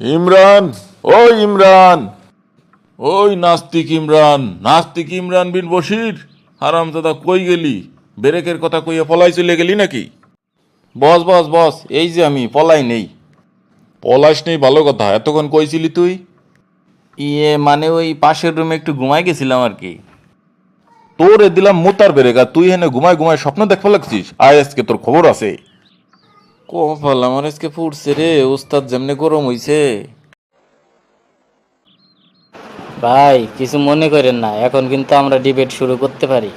ইমরান ও ইমরান। ওই নাস্তিক ইমরান নাস্তিক ইমরান বিন বশির। হারাম দাদা কই গেলি? বেরেকের কথা কইয়া পলাই চলে গেলি নাকি? বস বস বস এই যে আমি পলাই নেই। পলাশ নেই ভালো কথা এতক্ষণ কইছিলি তুই? ইয়ে মানে ওই পাশের রুমে একটু ঘুমাই গেছিলাম আর কি। তোরে দিলাম মুতার বেরেক আর তুই হেনে ঘুমায় ঘুমায় স্বপ্ন দেখতে লাগছিস? আয় আজকে তোর খবর আছে। কপাল আমার আজকে ফুটছে রে উস্তাদ যেমনি গরম হইছে। ভাই কিছু মনে করেন না এখন কিন্তু আমরা ডিবেট শুরু করতে পারি।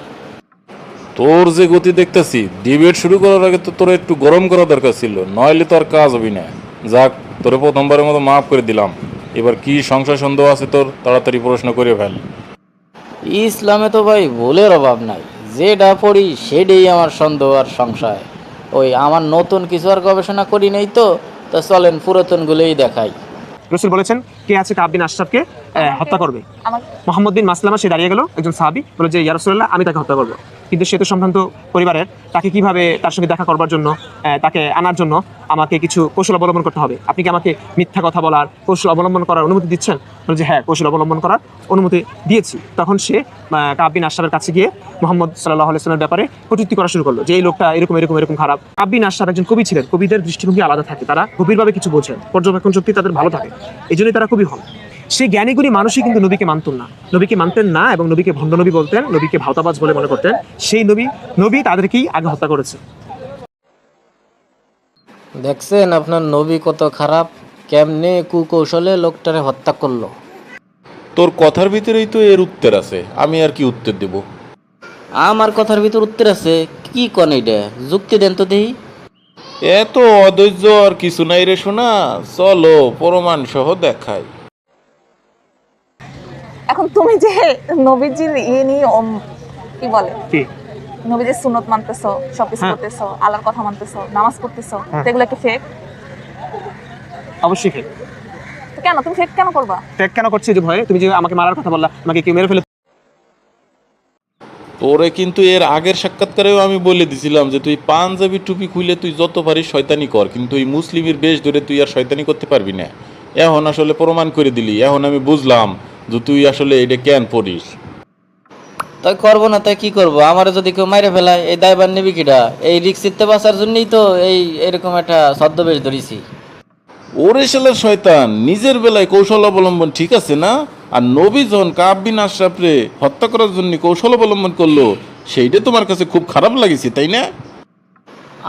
তোর যে গতি দেখতেছি ডিবেট শুরু করার আগে তো তোর একটু গরম করা দরকার ছিল নইলে তো আর কাজ হবি না। যাক তোর প্রথমবারের মতো মাফ করে দিলাম। এবার কি সংশয় সন্দেহ আছে তোর তাড়াতাড়ি প্রশ্ন করে ফেল। ইসলামে তো ভাই ভুলের অভাব নাই যেটা পড়ি সেটাই আমার সন্দেহ আর সংশয়। ওই আমার নতুন কিছু আর গবেষণা করি নাই তো তা চলেন পুরাতনগুলোই দেখাই। রসুল বলেছেন কে আছে কাব বিন আশরাফকে হত্যা করবে। মোহাম্মদ বিন মাসলামা সে দাঁড়িয়ে গেল একজন সাহাবি বলে যে ইয়ারসুল্লাহ আমি তাকে হত্যা করব। কিন্তু সে তো সম্ভ্রান্ত পরিবারের তাকে কীভাবে তার সঙ্গে দেখা করবার জন্য তাকে আনার জন্য আমাকে কিছু কৌশল অবলম্বন করতে হবে? আপনি কি আমাকে মিথ্যা কথা বলার কৌশল অবলম্বন করার অনুমতি দিচ্ছেন? যে হ্যাঁ কৌশল অবলম্বন করার অনুমতি দিয়েছি। তখন সে আহ, কাব আশরাফের কাছে গিয়ে মোহাম্মদ সাল্লাহ আলাইসলামের ব্যাপারে কটূক্তি করা শুরু করল যে এই লোকটা এরকম এরকম এরকম খারাপ। কাব্বিন আশরাফ একজন কবি ছিলেন। কবিদের দৃষ্টিভঙ্গি আলাদা থাকে। তারা গভীরভাবে কিছু বোঝেন। পর্যবেক্ষণ শক্তি তাদের ভালো থাকে। এই জন্যই তারা কবি হন। সেই জ্ঞানীগুলি মানুষই কিন্তু নবীকে মানতেন না। নবীকে মানতেন না এবং নবীকে ভণ্ড নবী বলতেন নবীকে ভাওতাবাজ বলে মনে করতেন। সেই নবী নবী তাদেরকেই আগে হত্যা করেছে। দেখছেন আপনার নবী কত খারাপ কেমনে কুকৌশলে লোকটারে হত্যা করল। তোর কথার ভিতরেই তো এর উত্তর আছে আমি আর কি উত্তর দেব? আমার কথার ভিতর উত্তর আছে কি কন এটা যুক্তি দেন তো দেখি। এত অধৈর্য আর কিছু নাই রে শোনা চলো প্রমাণ সহ দেখাই। এখন তুমি যে নবীজির ইয়ে নিয়ে কি বলে? নবীজির সুনত মানতেছো সবকিছু হ্যাঁ। করতেছো আল্লাহর কথা মানতেছো নামাজ পড়তেছো হ্যাঁ। এগুলো কি ফেক অবশ্যই ফেক কেন? তুমি ফেক কেন করবা? ফেক কেন করছি যে ভয়ে? তুমি যে আমাকে মারার কথা বললা আমাকে কেউ মেরে ফেলে তোরে কিন্তু এর আগের সাক্ষাৎকারেও আমি বলে দিছিলাম যে তুই পাঞ্জাবি টুপি খুলে তুই যত পারিস শয়তানি কর কিন্তু এই মুসলিমের বেশ ধরে তুই আর শয়তানি করতে পারবি না। এখন আসলে প্রমাণ করে দিলি এখন আমি বুঝলাম যে তুই আসলে এটা কেন পড়িস? তাই করব না তাই কি করব? আমার যদি কেউ মাইরে ফেলায় এই দায়বার নিবি কিটা এই রিক্সিতে বাঁচার জন্যই তো এই এরকম একটা ছদ্মবেশ ধরেছি। ওরে শালার শয়তান নিজের বেলায় কৌশল অবলম্বন ঠিক আছে না? আর নবী যখন কাব্বিন আশরাফরে হত্যা করার জন্য কৌশল অবলম্বন করল সেইটা তোমার কাছে খুব খারাপ লাগেছে তাই না?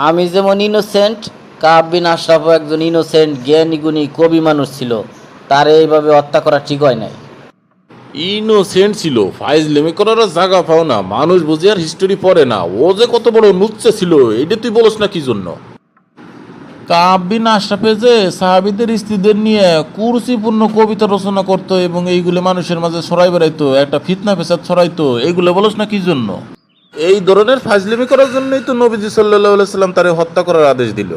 আমি যেমন ইনোসেন্ট কাবিন আশরাফও একজন ইনোসেন্ট জ্ঞানী গুণী কবি মানুষ ছিল। তার এইভাবে হত্যা করা ঠিক হয় নাই। ইনোসেন্ট ছিল। ফাইজ লেমে করার জায়গা পাও না। মানুষ বুঝে আর হিস্টোরি পড়ে না। ও যে কত বড় নুচ্ছে ছিল, এটা তুই বলস না কি জন্য? আশরাফে যে সাহাবিদের স্ত্রীদের নিয়ে কুরসিপূর্ণ কবিতা রচনা করতো এবং এইগুলো মানুষের মাঝে ছড়াই বেড়াইতো, একটা ফিতনা ফেসাদ ছড়াইতো এইগুলো বলস না কি জন্য? এই ধরনের ফাজলিমি করার জন্যই তো নবীজি সাল্লাহ সাল্লাম তারে হত্যা করার আদেশ দিল।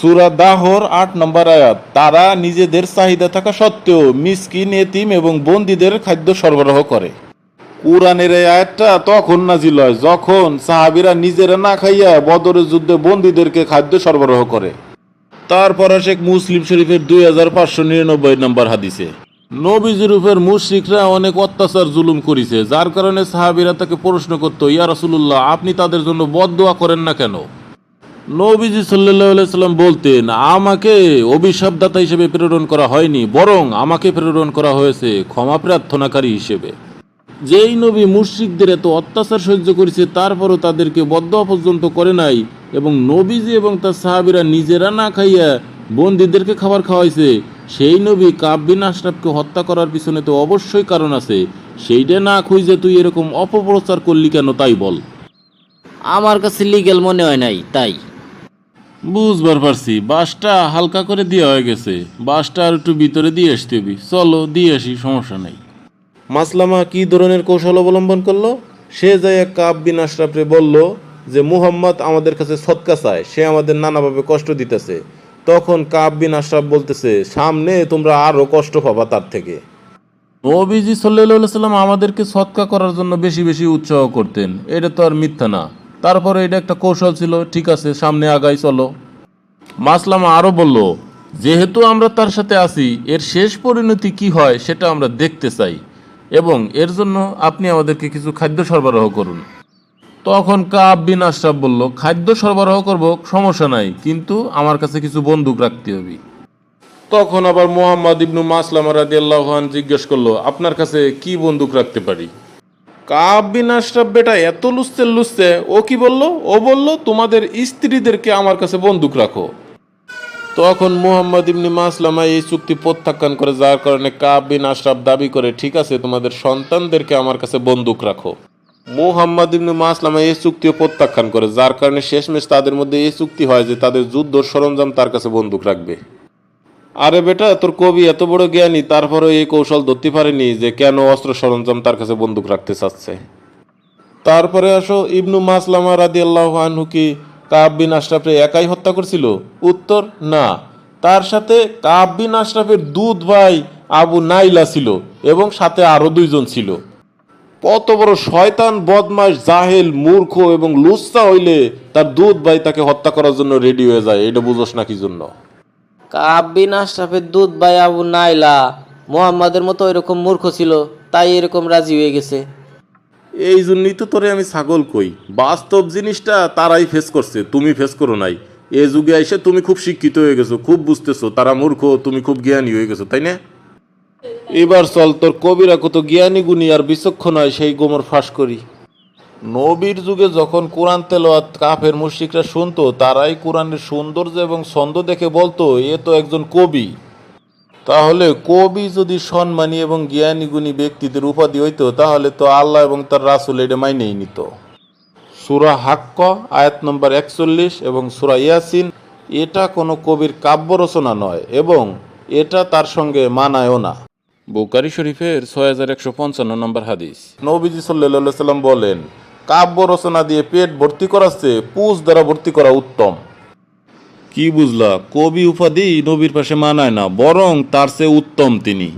সুরা দাহর আট নম্বর আয়াত, তারা নিজেদের চাহিদা থাকা সত্ত্বেও মিসকিন, এতিম এবং বন্দীদের খাদ্য সরবরাহ করে। কোরআনের এই আয়াতটা তখন নাজিল হয়, যখন সাহাবিরা নিজেরা না খাইয়া বদরের যুদ্ধে বন্দীদেরকে খাদ্য সরবরাহ করে। তারপর শেখ মুসলিম শরীফের দুই হাজার পাঁচশো নিরানব্বই নম্বর হাদিসে। নবীজির উপর মুশরিকরা অনেক অত্যাচার, জুলুম করেছে, যার কারণে সাহাবিরা তাকে প্রশ্ন করতো, ইয়া রাসূলুল্লাহ, আপনি তাদের জন্য বদদোয়া করেন না কেন? নবীজি সাল্লাহ সাল্লাম বলতেন, আমাকে অভিশাপদাতা হিসেবে প্রেরণ করা হয়নি, বরং আমাকে প্রেরণ করা হয়েছে ক্ষমা প্রার্থনাকারী হিসেবে। যেই নবী মুশ্রিকদের এত অত্যাচার সহ্য করেছে, তারপরও তাদেরকে বদ্ধ পর্যন্ত করে নাই এবং নবীজি এবং তার সাহাবিরা নিজেরা না খাইয়া বন্দীদেরকে খাবার খাওয়াইছে। সেই নবী কাব্বিন আশরাফকে হত্যা করার পিছনে তো অবশ্যই কারণ আছে। সেইটা না খুঁজে তুই এরকম অপপ্রচার করলি কেন, তাই বল। আমার কাছে লিগেল মনে হয় নাই, তাই। বুঝবার পারছি বাসটা হালকা করে দেওয়া হয়ে গেছে। বাসটা আর একটু ভিতরে দিয়ে আসতে হবে। চলো দিয়ে আসি সমস্যা নেই। মাসলামা কি ধরনের কৌশল অবলম্বন করল? সে যায় কাব বিন আশরাফরে বলল যে মুহাম্মদ আমাদের কাছে সৎকা চায় সে আমাদের নানাভাবে কষ্ট দিতেছে। তখন কাব বিন আশরাফ বলতেছে সামনে তোমরা আরও কষ্ট পাবা তার থেকে। নবীজি সাল্লাহ সাল্লাম আমাদেরকে সৎকা করার জন্য বেশি বেশি উৎসাহ করতেন। এটা তো আর মিথ্যা না। তারপরে এটা একটা কৌশল ছিল, ঠিক আছে, সামনে আগাই, চলো। মাসলামা আরও বলল, যেহেতু আমরা তার সাথে আছি, এর শেষ পরিণতি কি হয় সেটা আমরা দেখতে চাই এবং এর জন্য আপনি আমাদেরকে কিছু খাদ্য সরবরাহ করুন। তখন কাব বিন আশরাফ বলল, খাদ্য সরবরাহ করব, সমস্যা নাই, কিন্তু আমার কাছে কিছু বন্দুক রাখতে হবে। তখন আবার মোহাম্মদ ইবনু মাসলামা রাদিয়াল্লাহুয়ান জিজ্ঞেস করল, আপনার কাছে কি বন্দুক রাখতে পারি? কাব আশরাফ বেটা এত লুচতে লুচতে ও কি বলল? ও বলল, তোমাদের স্ত্রীদেরকে আমার কাছে বন্দুক রাখো। তখন মুহাম্মদ ইবনি মাসলামা এই চুক্তি প্রত্যাখ্যান করে, যার কারণে কাব বিন দাবি করে, ঠিক আছে, তোমাদের সন্তানদেরকে আমার কাছে বন্দুক রাখো। মুহাম্মদ ইবনু মাসলামা এই চুক্তিও প্রত্যাখ্যান করে, যার কারণে শেষমেশ তাদের মধ্যে এই চুক্তি হয় যে তাদের যুদ্ধ সরঞ্জাম তার কাছে বন্দুক রাখবে। আরে বেটা, তোর কবি এত বড় জ্ঞানী, তারপরেও এই কৌশল ধরতে পারেনি যে কেন অস্ত্র সরঞ্জাম তার কাছে বন্দুক রাখতে চাচ্ছে। তারপরে আসো, ইবনু মাসলামা রাদি আল্লাহ আনহু কি কাব বিন আশরাফে একাই হত্যা করছিল? উত্তর, না। তার সাথে কাব বিন আশরাফের দুধ ভাই আবু নাইলা ছিল এবং সাথে আরও দুইজন ছিল। কত বড় শয়তান বদমাস জাহেল, মূর্খ এবং লুচ্চা হইলে তার দুধ ভাই তাকে হত্যা করার জন্য রেডি হয়ে যায়, এটা বুঝোস না কি জন্য? কাব বিন আশরাফের দুধ ভাই আবু নাইলা মোহাম্মদের মতো এরকম মূর্খ ছিল তাই এরকম রাজি হয়ে গেছে। এই জন্যই তো তোরে আমি ছাগল কই। বাস্তব জিনিসটা তারাই ফেস করছে তুমি ফেস করো নাই। এ যুগে এসে তুমি খুব শিক্ষিত হয়ে গেছো খুব বুঝতেছো তারা মূর্খ তুমি খুব জ্ঞানী হয়ে গেছো তাই না? এবার চল তোর কবিরা কত জ্ঞানী গুণী আর বিচক্ষণ হয় সেই গোমর ফাঁস করি। নবীর যুগে যখন কোরআন তেলোয়াত কাফের মুশরিকরা শুনতো তারাই কোরআনের সৌন্দর্য এবং ছন্দ দেখে বলতো এ তো একজন কবি। তাহলে কবি যদি সম্মানী এবং জ্ঞানী গুণী ব্যক্তিদের উপাধি হইতো তাহলে তো আল্লাহ এবং তার রাসুল এটা মাইনেই নিত। সুরা হাক্ক আয়াত নম্বর একচল্লিশ এবং সুরা ইয়াসিন এটা কোনো কবির কাব্য রচনা নয় এবং এটা তার সঙ্গে মানায়ও না। বুকারি শরীফের ছয় হাজার একশো পঞ্চান্ন নম্বর হাদিস। নবীজি সাল্লাহ সাল্লাম বলেন কাব্য রচনা দিয়ে পেট ভর্তি করাচ্ছে পুষ দ্বারা ভর্তি করা উত্তম। কি বুঝলা? কবি উপাধি নবীর পাশে মানায় না, বরং তার চেয়ে উত্তম তিনি।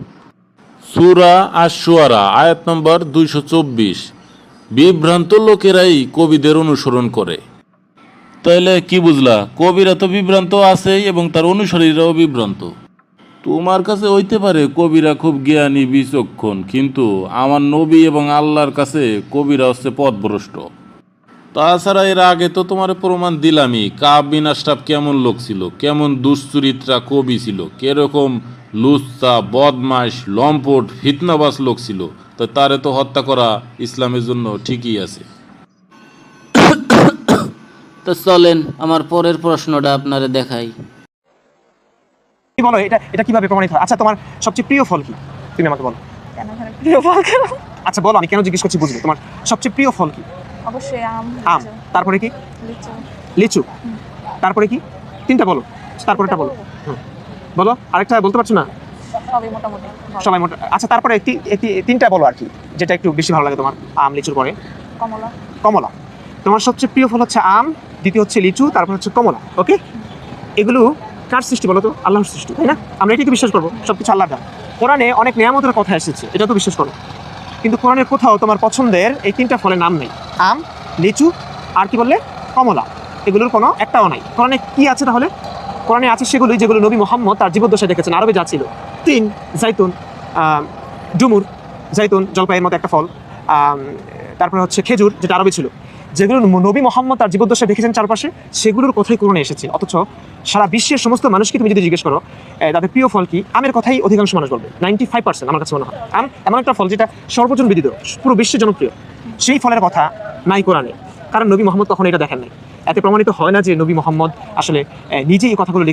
সুরা আশুয়ারা আয়াত নম্বর দুইশো চব্বিশ। বিভ্রান্ত লোকেরাই কবিদের অনুসরণ করে। তাইলে কি বুঝলা? কবিরা তো বিভ্রান্ত আছেই এবং তার অনুসারীরাও বিভ্রান্ত। তোমার কাছে হইতে পারে কবিরা খুব জ্ঞানী, বিচক্ষণ, কিন্তু আমার নবী এবং আল্লাহর কাছে কবিরা হচ্ছে পথভ্রষ্ট। তাছাড়া এর আগে তো তোমার প্রমাণ দিলামই, কাব বিন কেমন লোক ছিল, কেমন দুশ্চরিত্রা কবি ছিল, কীরকম লুচ্চা বদমাস লম্পট ফিতনাবাস লোক ছিল, তো তারে তো হত্যা করা ইসলামের জন্য ঠিকই আছে। তো চলেন, আমার পরের প্রশ্নটা আপনারা দেখাই। কি বলো এটা এটা কীভাবে প্রমাণিত হয়? আচ্ছা তোমার সবচেয়ে প্রিয় ফল কি? তুমি আমাকে বলো। কেন প্রিয় ফল কেন? আচ্ছা বলো আমি কেন জিজ্ঞেস করছি বুঝবে তোমার সবচেয়ে প্রিয় ফল কি? অবশ্যই আম আম। তারপরে কি? লিচু। লিচু। তারপরে কি? তিনটা বলো। তারপরেটা বলো। বলো। আরেকটা বলতে পারছ না? সবই মোটা আচ্ছা তারপরে তিনটা বলো আর কি যেটা একটু বেশি ভালো লাগে তোমার আম লিচুর পরে। কমলা। কমলা। তোমার সবচেয়ে প্রিয় ফল হচ্ছে আম দ্বিতীয় হচ্ছে লিচু তারপর হচ্ছে কমলা ওকে? এগুলো কার সৃষ্টি বলো তো? আল্লাহর সৃষ্টি, তাই না? আমরা এটাকে বিশ্বাস করব সব কিছু আল্লাহ কোরআনে অনেক নিয়ামতের কথা এসেছে এটা তো বিশ্বাস করো। কিন্তু কোরআনের কোথাও তোমার পছন্দের এই তিনটা ফলের নাম নেই। আম, লিচু, আর কি বললে? কমলা। এগুলোর কোনো একটাও নাই। কোরআনে কি আছে তাহলে? কোরআনে আছে সেগুলোই যেগুলো নবী মোহাম্মদ তার জীবদ্দশায় দেখেছেন, আরবে যা ছিল। তিন, জাইতুন ডুমুর, জাইতুন, জলপাইয়ের মতো একটা ফল তারপরে হচ্ছে খেজুর, যেটা আরবে ছিল। যেগুলো নবী মোহাম্মদ তার জীবদ্দশায় দেখেছেন চারপাশে, সেগুলোর কথাই কোরআনে এসেছে। অথচ সারা বিশ্বের সমস্ত মানুষকে তুমি যদি জিজ্ঞেস করো তাদের প্রিয় ফল কি? আমের কথাই অধিকাংশ মানুষ বলবে। নাইনটি ফাইভ পার্সেন্ট আমার কাছে মনে হয়। আম, এমন একটা ফল যেটা সর্বজন বিদিত পুরো বিশ্বে জনপ্রিয়। সেই ফলের কথা নাই কোরআনে। কারণ নবী মোহাম্মদ তখন এটা দেখেন নাই। এতে প্রমাণিত হয় না যে নবী মোহাম্মদ আসলে নিজেই এই কথাগুলো